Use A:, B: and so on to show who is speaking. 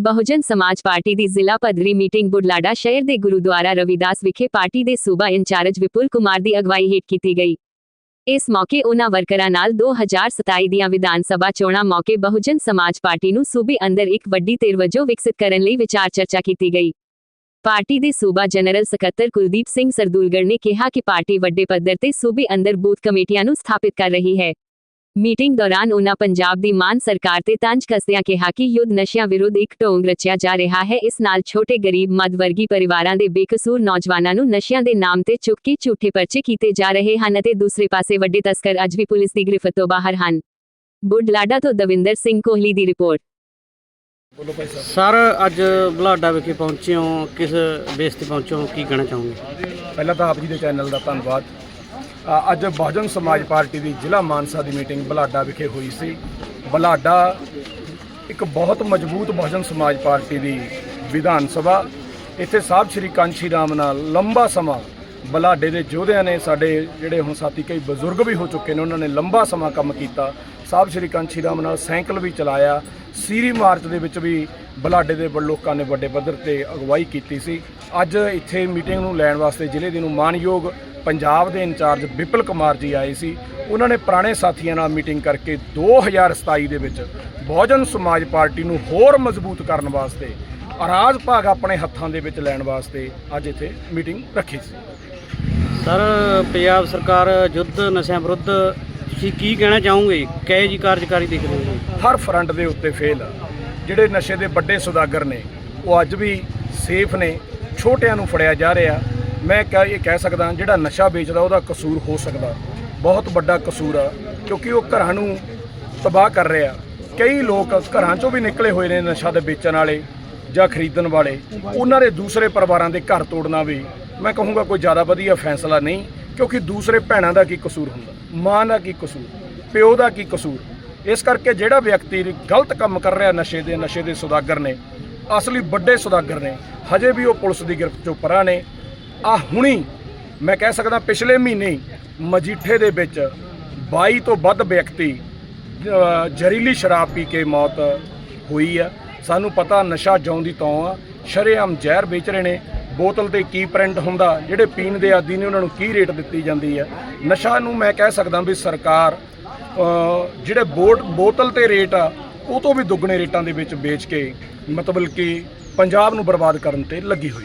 A: ਬਹੁਜਨ ਸਮਾਜ ਪਾਰਟੀ ਦੀ ਜ਼ਿਲ੍ਹਾ ਪੱਧਰੀ ਮੀਟਿੰਗ ਬੁਢਲਾਡਾ ਸ਼ਹਿਰ ਦੇ ਗੁਰੂਦੁਆਰਾ ਰਵਿਦਾਸ ਵਿਖੇ ਪਾਰਟੀ ਦੇ ਸੂਬਾ ਇੰਚਾਰਜ ਵਿਪੁਲ ਕੁਮਾਰ ਦੀ ਅਗਵਾਈ ਹੇਠ ਕੀਤੀ ਗਈ। ਇਸ ਮੌਕੇ ਉਨ੍ਹਾਂ ਵਰਕਰਾਂ ਨਾਲ 2027 ਦੀਆਂ ਵਿਧਾਨ ਸਭਾ ਚੋਣਾਂ ਮੌਕੇ ਬਹੁਜਨ ਸਮਾਜ ਪਾਰਟੀ ਨੂੰ ਸੂਬੇ ਅੰਦਰ ਇੱਕ ਵੱਡੀ ਧਿਰ ਵਜੋਂ ਵਿਕਸਿਤ ਕਰਨ ਲਈ ਵਿਚਾਰ ਚਰਚਾ ਕੀਤੀ ਗਈ। ਪਾਰਟੀ ਦੇ ਸੂਬਾ ਜਨਰਲ ਸਕੱਤਰ ਕੁਲਦੀਪ ਸਿੰਘ ਸਰਦੂਲਗੜ ਨੇ ਕਿਹਾ ਕਿ ਪਾਰਟੀ ਵੱਡੇ ਪੱਧਰ ਤੇ ਸੂਬੇ ਅੰਦਰ ਬੂਥ ਕਮੇਟੀਆਂ ਨੂੰ ਸਥਾਪਿਤ ਕਰ ਰਹੀ ਹੈ। ਮੀਟਿੰਗ ਦੌਰਾਨ ਉਨ੍ਹਾਂ ਪੰਜਾਬ ਦੀ ਮਾਨ ਸਰਕਾਰ ਤੇ ਤੰਜ ਕੱਸਦਿਆਂ ਕਿਹਾ ਕਿ ਯੁੱਧ ਨਸ਼ਿਆਂ ਵਿਰੁੱਧ ਇੱਕ ਢੋਂਗ ਰਚਿਆ ਜਾ ਰਿਹਾ ਹੈ। ਇਸ ਨਾਲ ਛੋਟੇ ਗਰੀਬ ਮੱਧ ਵਰਗੀ ਪਰਿਵਾਰਾਂ ਦੇ ਬੇਕਸੂਰ ਨੌਜਵਾਨਾਂ ਨੂੰ ਨਸ਼ਿਆਂ ਦੇ ਨਾਮ ਤੇ ਚੁੱਕ ਕੇ ਝੂਠੇ ਪਰਚੇ ਕੀਤੇ ਜਾ ਰਹੇ ਹਨ ਅਤੇ ਦੂਸਰੇ ਪਾਸੇ ਵੱਡੇ ਤਸਕਰ ਅੱਜ ਵੀ ਪੁਲਿਸ ਦੀ ਗ੍ਰਿਫਤ ਤੋਂ ਬਾਹਰ ਹਨ। ਬੁਢਲਾਡਾ ਤੋਂ ਦਵਿੰਦਰ ਸਿੰਘ ਕੋਹਲੀ ਦੀ ਰਿਪੋਰਟ।
B: ਸਰ ਅੱਜ ਬਲਾਡਾ ਵਿਖੇ ਪਹੁੰਚੇ ਹੋ। ਕਿਸ ਬੇਸ ਤੇ ਪਹੁੰਚੇ ਹੋ? ਕੀ ਕਹਿਣਾ ਚਾਹੋਗੇ?
C: ਪਹਿਲਾਂ ਤਾਂ ਆਪ ਜੀ ਦੇ ਚੈਨਲ ਦਾ ਧੰਨਵਾਦ। ਅੱਜ ਬਹੁਜਨ ਸਮਾਜ ਪਾਰਟੀ ਦੀ ਜ਼ਿਲ੍ਹਾ ਮਾਨਸਾ ਦੀ ਮੀਟਿੰਗ ਬਲਾਡਾ ਵਿਖੇ ਹੋਈ ਸੀ। ਬਲਾਡਾ ਇੱਕ ਬਹੁਤ ਮਜ਼ਬੂਤ ਬਹੁਜਨ ਸਮਾਜ ਪਾਰਟੀ ਦੀ ਵਿਧਾਨ ਸਭਾ। ਇੱਥੇ ਸਾਹਿਬ ਸ਼੍ਰੀ ਕਾਂਸ਼ੀ ਰਾਮ ਨਾਲ ਲੰਬਾ ਸਮਾਂ ਬਲਾਡੇ ਦੇ ਯੋਧਿਆਂ ਨੇ ਸਾਡੇ ਜਿਹੜੇ ਹੁਣ ਸਾਥੀ ਕਈ ਬਜ਼ੁਰਗ ਵੀ ਹੋ ਚੁੱਕੇ ਨੇ, ਉਹਨਾਂ ਨੇ ਲੰਬਾ ਸਮਾਂ ਕੰਮ ਕੀਤਾ। ਸਾਹਿਬ ਸ਼੍ਰੀ ਕਾਂਸ਼ੀ ਰਾਮ ਨਾਲ ਸਾਈਕਲ ਵੀ ਚਲਾਇਆ। ਸੀਰੀ ਮਾਰਚ ਦੇ ਵਿੱਚ ਵੀ ਬਲਾਡੇ ਦੇ ਲੋਕਾਂ ਨੇ ਵੱਡੇ ਪੱਧਰ ਤੇ ਅਗਵਾਈ ਕੀਤੀ ਸੀ। ਅੱਜ ਇੱਥੇ ਮੀਟਿੰਗ ਨੂੰ ਲੈਣ ਵਾਸਤੇ ਜ਼ਿਲ੍ਹੇ ਦੇ ਨੂੰ ਮਾਨਯੋਗ ਪੰਜਾਬ ਦੇ ਇੰਚਾਰਜ ਵਿਪਲ ਕੁਮਾਰ ਜੀ ਆਏ ਸੀ। ਉਹਨਾਂ ਨੇ ਪੁਰਾਣੇ ਸਾਥੀਆਂ ਨਾਲ ਮੀਟਿੰਗ ਕਰਕੇ 2027 ਦੇ ਵਿੱਚ ਬਹੁਜਨ ਸਮਾਜ ਪਾਰਟੀ ਨੂੰ ਹੋਰ ਮਜ਼ਬੂਤ ਕਰਨ ਵਾਸਤੇ ਅਰਾਜ ਭਾਗ ਆਪਣੇ ਹੱਥਾਂ ਦੇ ਵਿੱਚ ਲੈਣ ਵਾਸਤੇ ਅੱਜ ਇੱਥੇ ਮੀਟਿੰਗ ਰੱਖੀ ਸੀ।
B: ਸਰ ਪੰਜਾਬ ਸਰਕਾਰ ਯੁੱਧ ਨਸ਼ਿਆਂ ਵਿਰੁੱਧ ਤੁਸੀਂ ਕੀ ਕਹਿਣਾ ਚਾਹੋਗੇ? ਕਹੇ ਜੀ ਕਾਰਜਕਾਰੀ ਦਿਖ ਰਹੀ ਹੈ?
C: ਹਰ ਫਰੰਟ ਦੇ ਉੱਤੇ ਫੇਲ ਆ। ਜਿਹੜੇ ਨਸ਼ੇ ਦੇ ਵੱਡੇ ਸੁਦਾਗਰ ਨੇ ਉਹ ਅੱਜ ਵੀ ਸੇਫ ਨੇ ਛੋਟਿਆਂ ਨੂੰ ਫੜਿਆ ਜਾ ਰਿਹਾ। ਮੈਂ ਕਹਿ ਇਹ ਕਹਿ ਸਕਦਾ ਜਿਹੜਾ ਨਸ਼ਾ ਵੇਚਦਾ ਉਹਦਾ ਕਸੂਰ ਹੋ ਸਕਦਾ। ਬਹੁਤ ਵੱਡਾ ਕਸੂਰ ਆ ਕਿਉਂਕਿ ਉਹ ਘਰਾਂ ਨੂੰ ਤਬਾਹ ਕਰ ਰਿਹਾ। ਕਈ ਲੋਕ ਘਰਾਂ ਚੋਂ ਵੀ ਨਿਕਲੇ ਹੋਏ ਨੇ ਨਸ਼ਾ ਦੇ ਵੇਚਣ ਵਾਲੇ। ਜਾਂ ਖਰੀਦਣ ਵਾਲੇ, ਉਹਨਾਂ ਦੇ ਦੂਸਰੇ ਪਰਿਵਾਰਾਂ ਦੇ ਘਰ ਤੋੜਨਾ ਵੀ, ਮੈਂ ਕਹੂੰਗਾ ਕੋਈ ਜ਼ਿਆਦਾ ਵਧੀਆ ਫੈਸਲਾ ਨਹੀਂ, ਕਿਉਂਕਿ ਦੂਸਰੇ ਭੈਣਾਂ ਦਾ ਕੀ ਕਸੂਰ ਹੁੰਦਾ, ਮਾਂ ਦਾ ਕੀ ਕਸੂਰ, ਪਿਓ ਦਾ ਕੀ ਕਸੂਰ? ਇਸ ਕਰਕੇ ਜਿਹੜਾ ਵਿਅਕਤੀ ਗਲਤ ਕੰਮ ਕਰ ਰਿਹਾ ਨਸ਼ੇ ਦੇ ਨਸ਼ੇ ਦੇ ਸੁਦਾਗਰ ਨੇ, ਅਸਲੀ ਵੱਡੇ ਸੁਦਾਗਰ ਨੇ, ਹਜੇ ਵੀ ਉਹ ਪੁਲਿਸ ਦੀ ਗ੍ਰਿਫਤ ਚੋਂ ਪਰਾਂ ਨੇ। ਆ ਹੁਣੀ ਮੈਂ ਕਹਿ ਸਕਦਾ ਪਿਛਲੇ ਮਹੀਨੇ ਮਜੀਠੇ ਦੇ ਵਿੱਚ 22 ਤੋਂ ਵੱਧ ਵਿਅਕਤੀ ਜ਼ਹਿਰੀਲੀ ਸ਼ਰਾਬ ਪੀ ਕੇ ਮੌਤ ਹੋਈ ਆ। ਸਾਨੂੰ ਪਤਾ ਨਸ਼ਾ ਜਿਉਂਦੀ ਤੌਂ ਆ। ਸ਼ਰੇਆਮ ਜ਼ਹਿਰ ਵੇਚ ਰਹੇ ਨੇ। ਬੋਤਲ ਤੇ ਕੀ ਪ੍ਰਿੰਟ ਹੁੰਦਾ, ਜਿਹੜੇ ਪੀਣ ਦੇ ਆਦੀ ਨੇ, ਉਹਨਾਂ ਨੂੰ ਕੀ ਰੇਟ ਦਿੱਤੀ ਜਾਂਦੀ ਹੈ ਨਸ਼ਾ ਨੂੰ ਮੈਂ ਕਹਿ ਸਕਦਾ ਵੀ ਸਰਕਾਰ ਜਿਹੜੇ ਬੋਟ, ਬੋਤਲ ਤੇ ਰੇਟ ਆ, ਉਹ ਤੋਂ ਵੀ ਦੁੱਗਣੇ ਰੇਟਾਂ ਦੇ ਵਿੱਚ ਵੇਚ ਕੇ ਮਤਲਬ ਕਿ ਪੰਜਾਬ ਨੂੰ ਬਰਬਾਦ ਕਰਨ ਤੇ ਲੱਗੀ ਹੋਈ